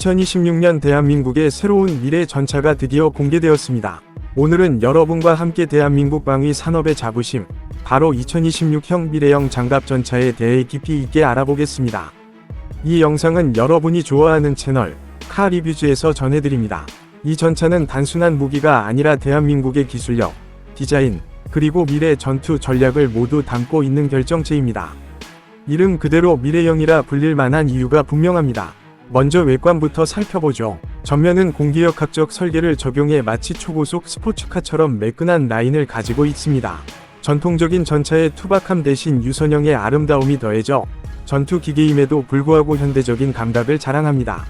2026년 대한민국의 새로운 미래 전차가 드디어 공개되었습니다. 오늘은 여러분과 함께 대한민국 방위 산업의 자부심, 바로 2026형 미래형 장갑 전차에 대해 깊이 있게 알아보겠습니다. 이 영상은 여러분이 좋아하는 채널 카 리뷰즈에서 전해드립니다. 이 전차는 단순한 무기가 아니라 대한민국의 기술력, 디자인, 그리고 미래 전투 전략을 모두 담고 있는 결정체입니다. 이름 그대로 미래형이라 불릴 만한 이유가 분명합니다. 먼저 외관부터 살펴보죠. 전면은 공기역학적 설계를 적용해 마치 초고속 스포츠카처럼 매끈한 라인을 가지고 있습니다. 전통적인 전차의 투박함 대신 유선형의 아름다움이 더해져 전투 기계임에도 불구하고 현대적인 감각을 자랑합니다.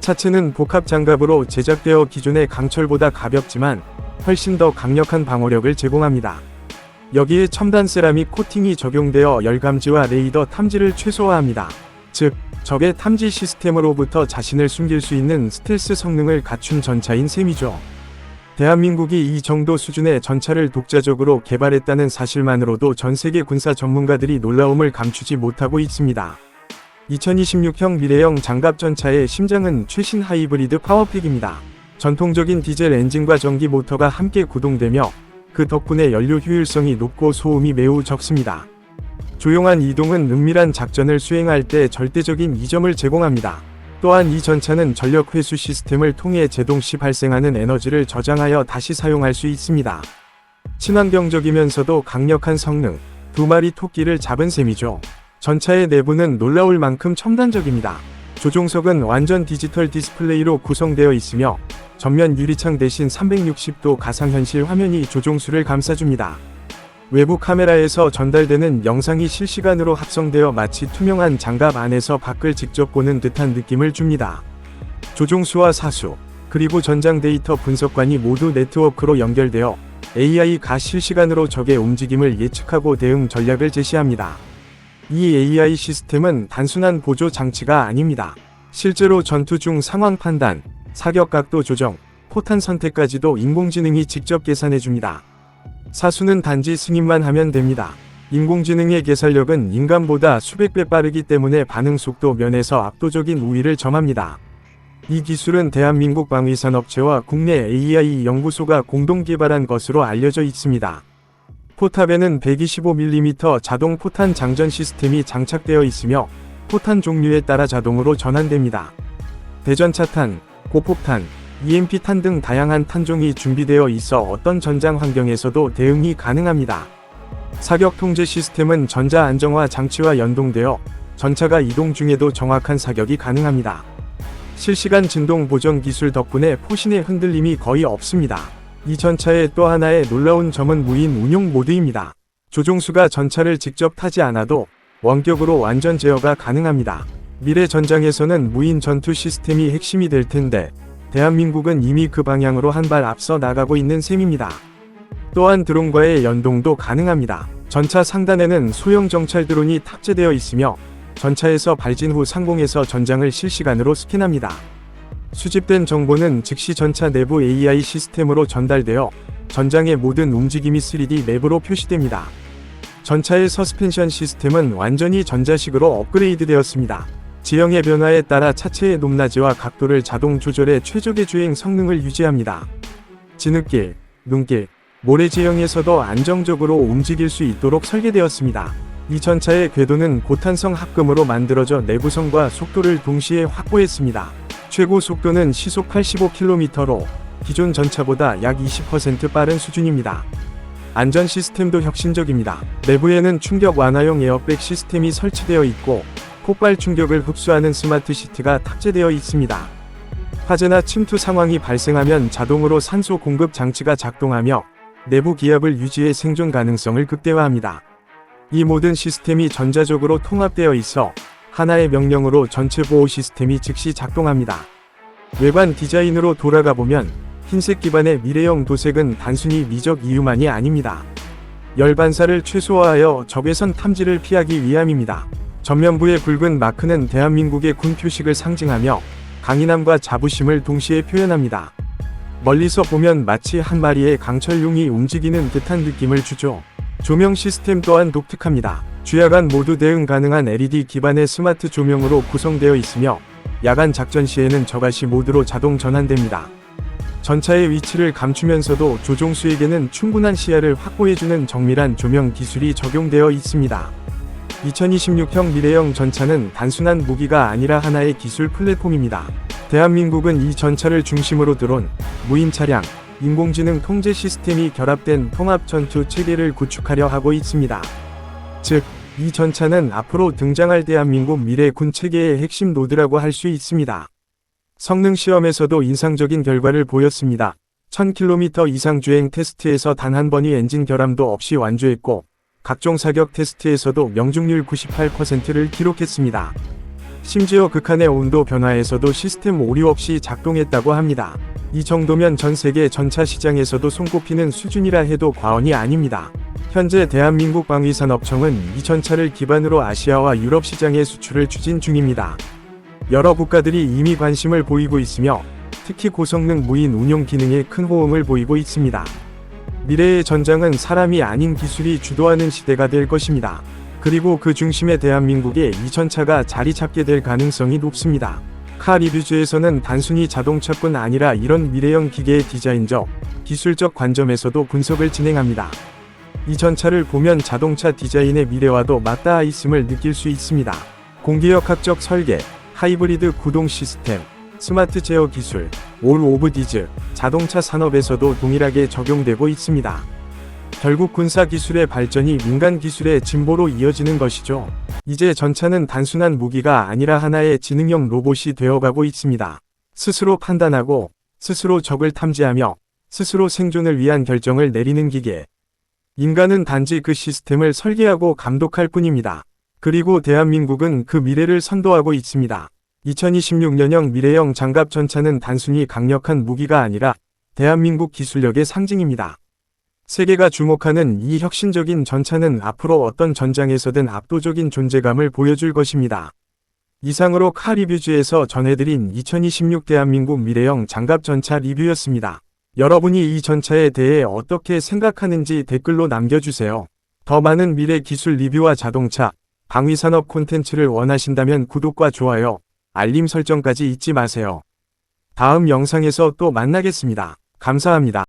차체는 복합 장갑으로 제작되어 기존의 강철보다 가볍지만 훨씬 더 강력한 방어력을 제공합니다. 여기에 첨단 세라믹 코팅이 적용되어 열감지와 레이더 탐지를 최소화합니다. 즉, 적의 탐지 시스템으로부터 자신을 숨길 수 있는 스텔스 성능을 갖춘 전차인 셈이죠. 대한민국이 이 정도 수준의 전차를 독자적으로 개발했다는 사실만으로도 전 세계 군사 전문가들이 놀라움을 감추지 못하고 있습니다. 2026형 미래형 장갑 전차의 심장은 최신 하이브리드 파워픽입니다. 전통적인 디젤 엔진과 전기 모터가 함께 구동되며 그 덕분에 연료 효율성이 높고 소음이 매우 적습니다. 조용한 이동은 은밀한 작전을 수행할 때 절대적인 이점을 제공합니다. 또한 이 전차는 전력 회수 시스템을 통해 제동 시 발생하는 에너지를 저장하여 다시 사용할 수 있습니다. 친환경적이면서도 강력한 성능, 두 마리 토끼를 잡은 셈이죠. 전차의 내부는 놀라울 만큼 첨단적입니다. 조종석은 완전 디지털 디스플레이로 구성되어 있으며 전면 유리창 대신 360도 가상현실 화면이 조종수를 감싸줍니다. 외부 카메라에서 전달되는 영상이 실시간으로 합성되어 마치 투명한 장갑 안에서 밖을 직접 보는 듯한 느낌을 줍니다. 조종수와 사수, 그리고 전장 데이터 분석관이 모두 네트워크로 연결되어 AI가 실시간으로 적의 움직임을 예측하고 대응 전략을 제시합니다. 이 AI 시스템은 단순한 보조 장치가 아닙니다. 실제로 전투 중 상황 판단, 사격 각도 조정, 포탄 선택까지도 인공지능이 직접 계산해 줍니다. 사수는 단지 승인만 하면 됩니다. 인공지능의 계산력은 인간보다 수백 배 빠르기 때문에 반응 속도 면에서 압도적인 우위를 점합니다. 이 기술은 대한민국 방위산업체와 국내 AI 연구소가 공동 개발한 것으로 알려져 있습니다. 포탑에는 125mm 자동 포탄 장전 시스템이 장착되어 있으며 포탄 종류에 따라 자동으로 전환됩니다. 대전차탄, 고폭탄, EMP탄 등 다양한 탄종이 준비되어 있어 어떤 전장 환경에서도 대응이 가능합니다. 사격 통제 시스템은 전자 안정화 장치와 연동되어 전차가 이동 중에도 정확한 사격이 가능합니다. 실시간 진동 보정 기술 덕분에 포신의 흔들림이 거의 없습니다. 이 전차의 또 하나의 놀라운 점은 무인 운용 모드입니다. 조종수가 전차를 직접 타지 않아도 원격으로 완전 제어가 가능합니다. 미래 전장에서는 무인 전투 시스템이 핵심이 될 텐데 대한민국은 이미 그 방향으로 한 발 앞서 나가고 있는 셈입니다. 또한 드론과의 연동도 가능합니다. 전차 상단에는 소형 정찰 드론이 탑재되어 있으며 전차에서 발진 후 상공에서 전장을 실시간으로 스캔합니다. 수집된 정보는 즉시 전차 내부 AI 시스템으로 전달되어 전장의 모든 움직임이 3D 맵으로 표시됩니다. 전차의 서스펜션 시스템은 완전히 전자식으로 업그레이드 되었습니다. 지형의 변화에 따라 차체의 높낮이와 각도를 자동 조절해 최적의 주행 성능을 유지합니다. 진흙길, 눈길, 모래 지형에서도 안정적으로 움직일 수 있도록 설계되었습니다. 이 전차의 궤도는 고탄성 합금으로 만들어져 내구성과 속도를 동시에 확보했습니다. 최고 속도는 시속 85km로 기존 전차보다 약 20% 빠른 수준입니다. 안전 시스템도 혁신적입니다. 내부에는 충격 완화용 에어백 시스템이 설치되어 있고 폭발 충격을 흡수하는 스마트 시트가 탑재되어 있습니다. 화재나 침투 상황이 발생하면 자동으로 산소 공급 장치가 작동하며 내부 기압을 유지해 생존 가능성을 극대화합니다. 이 모든 시스템이 전자적으로 통합되어 있어 하나의 명령으로 전체 보호 시스템이 즉시 작동합니다. 외관 디자인으로 돌아가 보면 흰색 기반의 미래형 도색은 단순히 미적 이유만이 아닙니다. 열 반사를 최소화하여 적외선 탐지를 피하기 위함입니다. 전면부의 붉은 마크는 대한민국의 군 표식을 상징하며 강인함과 자부심을 동시에 표현합니다. 멀리서 보면 마치 한 마리의 강철용이 움직이는 듯한 느낌을 주죠. 조명 시스템 또한 독특합니다. 주야간 모두 대응 가능한 LED 기반의 스마트 조명으로 구성되어 있으며 야간 작전 시에는 저가시 모드로 자동 전환됩니다. 전차의 위치를 감추면서도 조종수에게는 충분한 시야를 확보해주는 정밀한 조명 기술이 적용되어 있습니다. 2026형 미래형 전차는 단순한 무기가 아니라 하나의 기술 플랫폼입니다. 대한민국은 이 전차를 중심으로 드론, 무인 차량, 인공지능 통제 시스템이 결합된 통합 전투 체계를 구축하려 하고 있습니다. 즉, 이 전차는 앞으로 등장할 대한민국 미래 군 체계의 핵심 노드라고 할 수 있습니다. 성능 시험에서도 인상적인 결과를 보였습니다. 1000km 이상 주행 테스트에서 단 한 번의 엔진 결함도 없이 완주했고, 각종 사격 테스트에서도 명중률 98%를 기록했습니다. 심지어 극한의 온도 변화에서도 시스템 오류 없이 작동했다고 합니다. 이 정도면 전 세계 전차 시장에서도 손꼽히는 수준이라 해도 과언이 아닙니다. 현재 대한민국 방위산업청은 이 전차를 기반으로 아시아와 유럽 시장에 수출을 추진 중입니다. 여러 국가들이 이미 관심을 보이고 있으며 특히 고성능 무인 운용 기능에 큰 호응을 보이고 있습니다. 미래의 전장은 사람이 아닌 기술이 주도하는 시대가 될 것입니다. 그리고 그 중심에 대한민국의 이 전차가 자리 잡게 될 가능성이 높습니다. 카 리뷰즈에서는 단순히 자동차뿐 아니라 이런 미래형 기계의 디자인적, 기술적 관점에서도 분석을 진행합니다. 이 전차를 보면 자동차 디자인의 미래와도 맞닿아 있음을 느낄 수 있습니다. 공기역학적 설계, 하이브리드 구동 시스템, 스마트 제어 기술, 올 오브 디즈, 자동차 산업에서도 동일하게 적용되고 있습니다. 결국 군사 기술의 발전이 민간 기술의 진보로 이어지는 것이죠. 이제 전차는 단순한 무기가 아니라 하나의 지능형 로봇이 되어가고 있습니다. 스스로 판단하고, 스스로 적을 탐지하며, 스스로 생존을 위한 결정을 내리는 기계. 인간은 단지 그 시스템을 설계하고 감독할 뿐입니다. 그리고 대한민국은 그 미래를 선도하고 있습니다. 2026년형 미래형 장갑 전차는 단순히 강력한 무기가 아니라 대한민국 기술력의 상징입니다. 세계가 주목하는 이 혁신적인 전차는 앞으로 어떤 전장에서든 압도적인 존재감을 보여줄 것입니다. 이상으로 카 리뷰즈에서 전해드린 2026 대한민국 미래형 장갑 전차 리뷰였습니다. 여러분이 이 전차에 대해 어떻게 생각하는지 댓글로 남겨주세요. 더 많은 미래 기술 리뷰와 자동차, 방위산업 콘텐츠를 원하신다면 구독과 좋아요, 알림 설정까지 잊지 마세요. 다음 영상에서 또 만나겠습니다. 감사합니다.